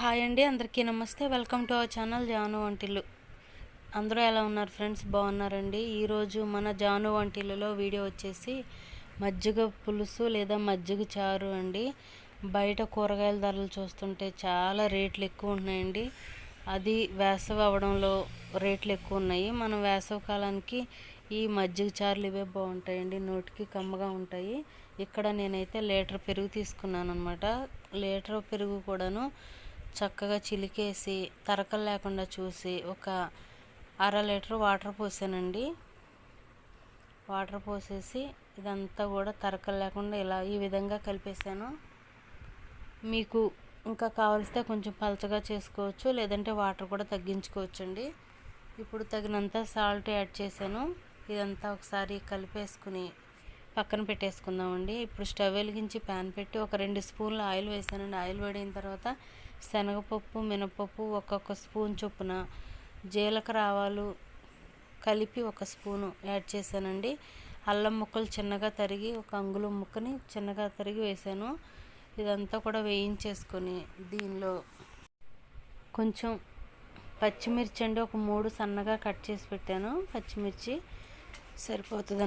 Hi అండి అందరికీ నమస్తే. Welcome to our channel Janu Vantillu. అందరూ ఎలా ఉన్నారు ఫ్రెండ్స్? బాగున్నారండి? ఈరోజు మన జాను వంటిల్లులో వీడియో వచ్చేసి మజ్జిగ పులుసు లేదా మజ్జిగ చారు అండి. బయట కూరగాయల ధరలు చూస్తుంటే చాలా రేట్లు ఎక్కువ ఉన్నాయండి. అది వేసవి అవడంలో రేట్లు ఎక్కువ ఉన్నాయి. మనం వేసవి కాలానికి ఈ మజ్జిగ చారులు ఇవే బాగుంటాయండి. నోటికి కమ్మగా ఉంటాయి. ఇక్కడ నేనైతే లీటర్ పెరుగు తీసుకున్నాను అనమాట లీటర్ పెరుగు కూడాను చక్కగా చిలికేసి తరకలు లేకుండా చూసి ఒక అర లీటర్ వాటర్ పోసానండి. వాటర్ పోసేసి ఇదంతా కూడా తరకలు లేకుండా ఇలా ఈ విధంగా కలిపేసాను. మీకు ఇంకా కావలిస్తే కొంచెం పలచగా చేసుకోవచ్చు లేదంటే వాటర్ కూడా తగ్గించుకోవచ్చు అండి ఇప్పుడు తగినంత సాల్ట్ యాడ్ చేశాను. ఇదంతా ఒకసారి కలిపేసుకుని పక్కన పెట్టేసుకుందామండి. ఇప్పుడు స్టవ్ వెలిగించి ప్యాన్ పెట్టి ఒక రెండు స్పూన్లు ఆయిల్ వేసానండి. ఆయిల్ వేడిన తర్వాత శనగపప్పు మినపప్పు ఒక్కొక్క స్పూన్ చొప్పున. జీలకర్ర ఆవాలు కలిపి ఒక స్పూను యాడ్ చేశానండి. అల్లం ముక్కలు చిన్నగా తరిగి ఒక అంగుళం ముక్కని చిన్నగా తరిగి వేసాను ఇదంతా కూడా వేయించేసుకొని దీనిలో కొంచెం పచ్చిమిర్చి అండి. ఒక మూడు సన్నగా కట్ చేసి పెట్టాను. పచ్చిమిర్చి సరిపోతుంది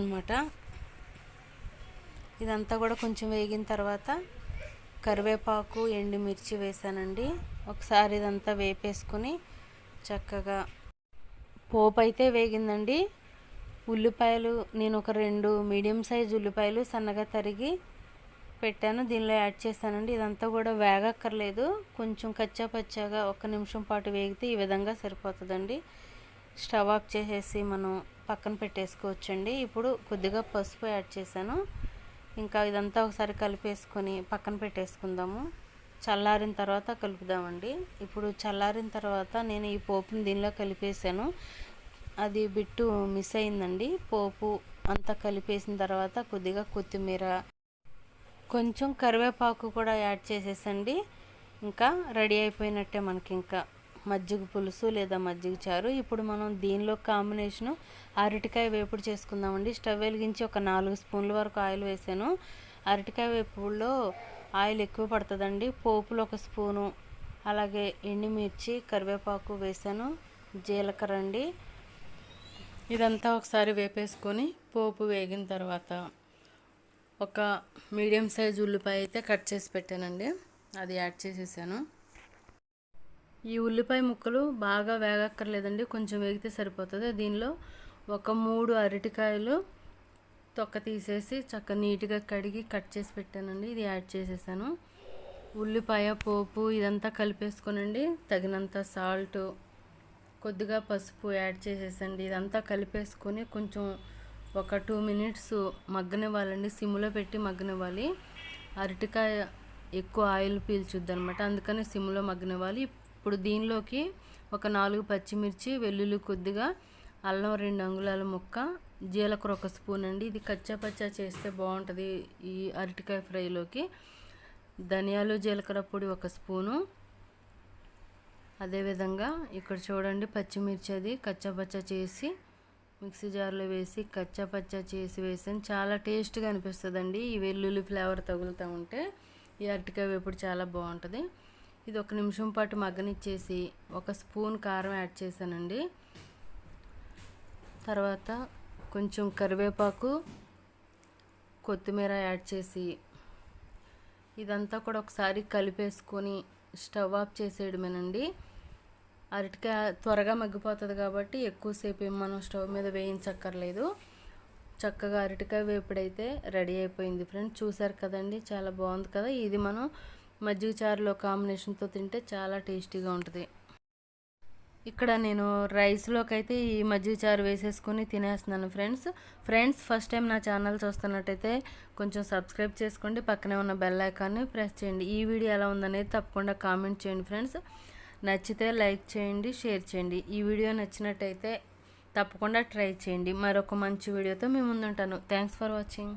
ఇదంతా కూడా కొంచెం వేగిన తర్వాత కరివేపాకు ఎండుమిర్చి వేసానండి. ఒకసారి ఇదంతా వేపేసుకుని చక్కగా పోపు అయితే వేగిందండి. ఉల్లిపాయలు నేను ఒక రెండు మీడియం సైజ్ ఉల్లిపాయలు సన్నగా తరిగి పెట్టాను. దీనిలో యాడ్ చేశానండి ఇదంతా కూడా వేగక్కర్లేదు. కొంచెం కచ్చా పచ్చాగా ఒక నిమిషం పాటు వేగితే ఈ విధంగా సరిపోతుందండి. స్టవ్ ఆఫ్ చేసేసి మనం పక్కన పెట్టేసుకోవచ్చండి. ఇప్పుడు కొద్దిగా పసుపు యాడ్ చేశాను. ఇంకా ఇదంతా ఒకసారి కలిపేసుకొని పక్కన పెట్టేసుకుందాము. చల్లారిన తర్వాత కలుపుదామండి. ఇప్పుడు చల్లారిన తర్వాత నేను ఈ పోపుని దీనిలో కలిపేసాను అది బిట్టు మిస్ అయిందండి. పోపు అంతా కలిపేసిన తర్వాత కొద్దిగా కొత్తిమీర కొంచెం కరివేపాకు కూడా యాడ్ చేసేసండి. ఇంకా రెడీ అయిపోయినట్టే మనకి ఇంకా మజ్జిగ పులుసు లేదా మజ్జిగ చారు. ఇప్పుడు మనం దీనిలో కాంబినేషను అరటికాయ వేపుడు చేసుకుందామండి. స్టవ్ వెలిగించి ఒక నాలుగు స్పూన్ల వరకు ఆయిల్ వేసాను. అరటికాయ వేపుడులో ఆయిల్ ఎక్కువ పడుతుందండి. పోపులు ఒక స్పూను అలాగే ఎండుమిర్చి కరివేపాకు వేసాను. జీలకర్ర అండి. ఇదంతా ఒకసారి వేపేసుకొని పోపు వేగిన తర్వాత ఒక మీడియం సైజ్ ఉల్లిపాయ అయితే కట్ చేసి పెట్టానండి. అది యాడ్ చేసేసాను. ఈ ఉల్లిపాయ ముక్కలు బాగా వేగక్కర్లేదండి కొంచెం వేగితే సరిపోతుంది. దీనిలో ఒక మూడు అరటికాయలు తొక్క తీసేసి చక్క నీట్గా కడిగి కట్ చేసి పెట్టానండి. ఇది యాడ్ చేసేసాను. ఉల్లిపాయ పోపు ఇదంతా కలిపేసుకోనండి. తగినంత సాల్ట్ కొద్దిగా పసుపు యాడ్ చేసేసండి. ఇదంతా కలిపేసుకొని కొంచెం ఒక టూ మినిట్స్ మగ్గనివ్వాలండి. సిమ్లో పెట్టి మగ్గనివ్వాలి. అరటికాయ ఎక్కువ ఆయిల్ పీల్చుద్ది అనమాట అందుకని సిమ్లో మగ్గనివ్వాలి. ఇప్పుడు దీనిలోకి ఒక నాలుగు పచ్చిమిర్చి వెల్లుల్లి కొద్దిగా అల్లం రెండు అంగుళాల ముక్క జీలకర్ర ఒక స్పూన్ అండి. ఇది కచ్చా పచ్చా చేస్తే బాగుంటుంది ఈ అరటికాయ ఫ్రైలోకి. ధనియాలు జీలకర్ర పొడి ఒక స్పూను. అదేవిధంగా ఇక్కడ చూడండి పచ్చిమిర్చి అది కచ్చాపచ్చా చేసి మిక్సీ జార్లో వేసి కచ్చాపచ్చా చేసి వేసాను. చాలా టేస్ట్గా అనిపిస్తుందండి. ఈ వెల్లుల్లి ఫ్లేవర్ తగులుతూ ఉంటే ఈ అరటికాయ వేపుడు చాలా బాగుంటుంది. ఇది ఒక నిమిషం పాటు మగ్గనిచ్చేసి ఒక స్పూన్ కారం యాడ్ చేశానండి. తర్వాత కొంచెం కరివేపాకు కొత్తిమీర యాడ్ చేసి ఇదంతా కూడా ఒకసారి కలిపేసుకొని స్టవ్ ఆఫ్ చేసేయడమేనండి. అరటికాయ త్వరగా మగ్గిపోతుంది కాబట్టి ఎక్కువసేపు ఏం మనం స్టవ్ మీద వేయించక్కర్లేదు. చక్కగా అరటికాయ వేపుడైతే రెడీ అయిపోయింది ఫ్రెండ్స్. చూసారు కదండి చాలా బాగుంది కదా. ఇది మనం మజ్జిగ చారులో కాంబినేషన్తో తింటే చాలా టేస్టీగా ఉంటుంది. ఇక్కడ నేను రైస్లోకి అయితే ఈ మజ్జిగ చారు వేసేసుకొని తినేస్తున్నాను ఫ్రెండ్స్. ఫ్రెండ్స్ ఫస్ట్ టైం నా ఛానల్ చూస్తున్నట్టయితే కొంచెం సబ్స్క్రైబ్ చేసుకోండి పక్కనే ఉన్న బెల్ ఐకాన్ని ప్రెస్ చేయండి. ఈ వీడియో ఎలా ఉందనేది తప్పకుండా కామెంట్ చేయండి ఫ్రెండ్స్. నచ్చితే లైక్ చేయండి షేర్ చేయండి. ఈ వీడియో నచ్చినట్టయితే తప్పకుండా ట్రై చేయండి. మరొక మంచి వీడియోతో మేము ముందుంటాను. Thanks for watching.